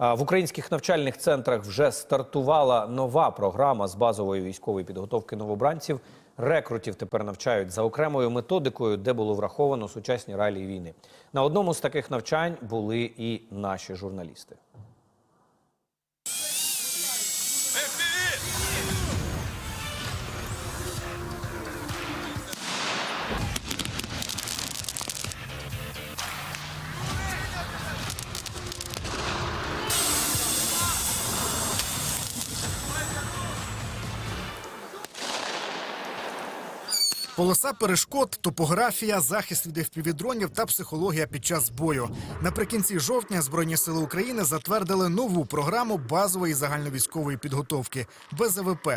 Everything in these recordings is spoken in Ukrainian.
В українських навчальних центрах вже стартувала нова програма з базової військової підготовки новобранців. Рекрутів тепер навчають за окремою методикою, де було враховано сучасні реалії війни. На одному з таких навчань були і наші журналісти. Полоса перешкод, топографія, захист від FPV-дронів та психологія під час бою. Наприкінці жовтня Збройні сили України затвердили нову програму базової загальновійськової підготовки БЗВП.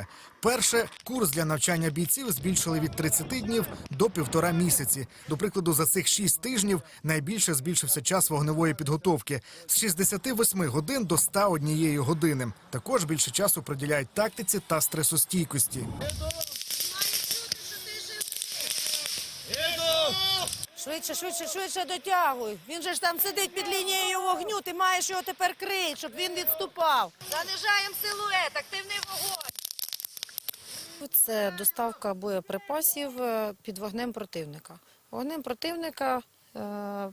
Перше курс для навчання бійців збільшили від 30 днів до півтора місяці. До прикладу, за цих 6 тижнів найбільше збільшився час вогневої підготовки з 68 годин до 101 години. Також більше часу приділяють тактиці та стресостійкості. Швидше, швидше, швидше дотягуй. Він же ж там сидить під лінією вогню. Ти маєш його тепер крити, щоб він відступав. Занижаємо силует, активний вогонь. Це доставка боєприпасів е, під вогнем противника. Вогнем противника. е,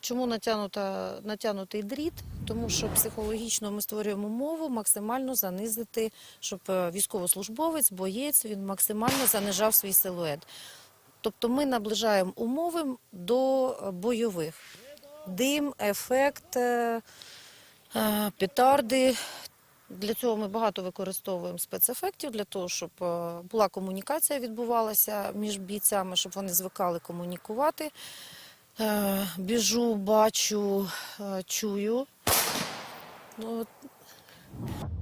Чому натягнута, натягнутий дріт? Тому що психологічно ми створюємо умову максимально занизити, щоб е, військовослужбовець, боєць, він максимально занижав свій силует. Тобто ми наближаємо умови до е, бойових. Дим, ефект, е, е, петарди. Для цього ми багато використовуємо спецефектів, для того, щоб була комунікація відбувалася між бійцями, щоб вони звикали комунікувати. Біжу, бачу, чую.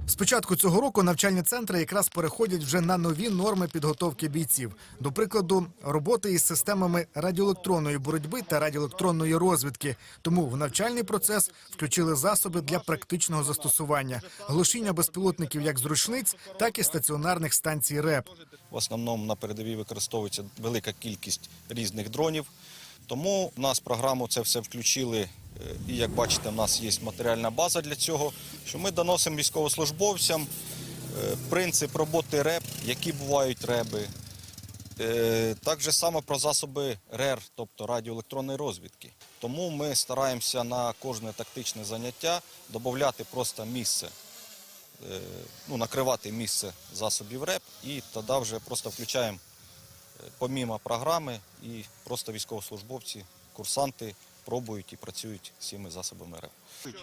З початку цього року навчальні центри якраз переходять вже на нові норми підготовки бійців. До прикладу, роботи із системами радіоелектронної боротьби та радіоелектронної розвідки. Тому в навчальний процес включили засоби для практичного застосування, глушіння безпілотників як з рушниць, так і стаціонарних станцій РЕП. В основному на передовій використовується велика кількість різних дронів. Тому в нас програму це все включили. е, І як бачите, в нас є матеріальна база для цього, що ми доносимо військовослужбовцям е, принцип роботи РЕП, які бувають реби. Е, Так же само про засоби РЕР, тобто радіоелектронної розвідки. Тому ми стараємося на кожне тактичне заняття додати просто місце ну, накривати місце засобів РЕП і тоді вже просто включаємо помімо програми і просто військовослужбовці, курсанти пробують і працюють цими засобами РЕП.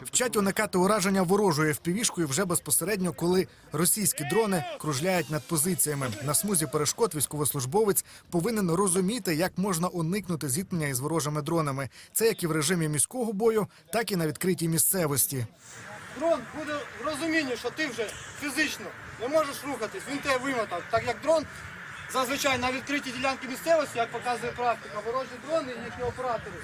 Вчать уникати ураження ворожою впівішкою вже безпосередньо, коли російські дрони кружляють над позиціями. На смузі перешкод військовослужбовець повинен розуміти, як можна уникнути зіткнення із ворожими дронами. Це як і в режимі міського бою, так і на відкритій місцевості. дрон буде в розумінні, що ти вже фізично не можеш рухатись, він тебе вимотав. Так як дрон зазвичай на відкритій ділянці місцевості, як показує практика, ворожі дрони і їхні оператори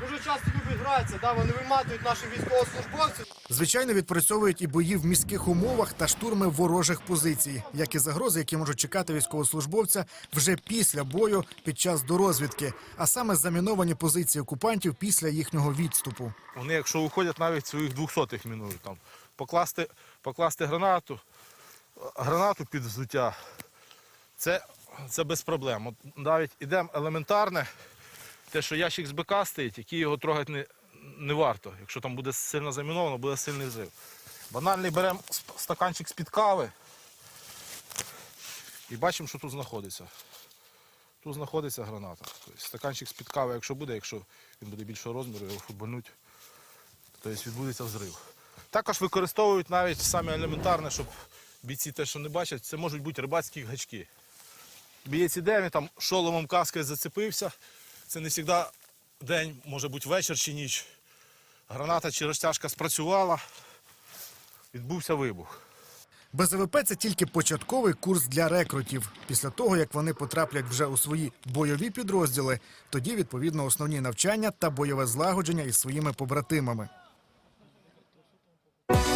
дуже часто люблять гратися, да, вони виматують наших військовослужбовців. Звичайно, відпрацьовують і бої в міських умовах та штурми ворожих позицій, як і загрози, які можуть чекати військовослужбовця вже після бою під час дорозвідки, а саме заміновані позиції окупантів після їхнього відступу. Вони, якщо уходять, навіть своїх двохсотих мінують там. Покласти, покласти гранату, гранату під взуття, це, це без проблем. От навіть ідемо елементарне, те, що ящик з БК стоїть, який його трогати не, не варто. Якщо там буде сильно заміновано, буде сильний взрив. Банальний беремо стаканчик з-під кави і бачимо, що тут знаходиться. Тут знаходиться граната. Тобто стаканчик з-під кави, якщо буде, якщо він буде більшого розміру, його футбольнуть, тобто відбудеться взрив. Також використовують навіть саме елементарне, щоб бійці те, що не бачать, це можуть бути рибацькі гачки. Бієць іде, там шоломом каскою зацепився. Це не завжди день, може бути вечір чи ніч. Граната чи розтяжка спрацювала, відбувся вибух. БЗВП – це тільки початковий курс для рекрутів. Після того, як вони потраплять вже у свої бойові підрозділи, тоді відповідно основні навчання та бойове злагодження із своїми побратимами.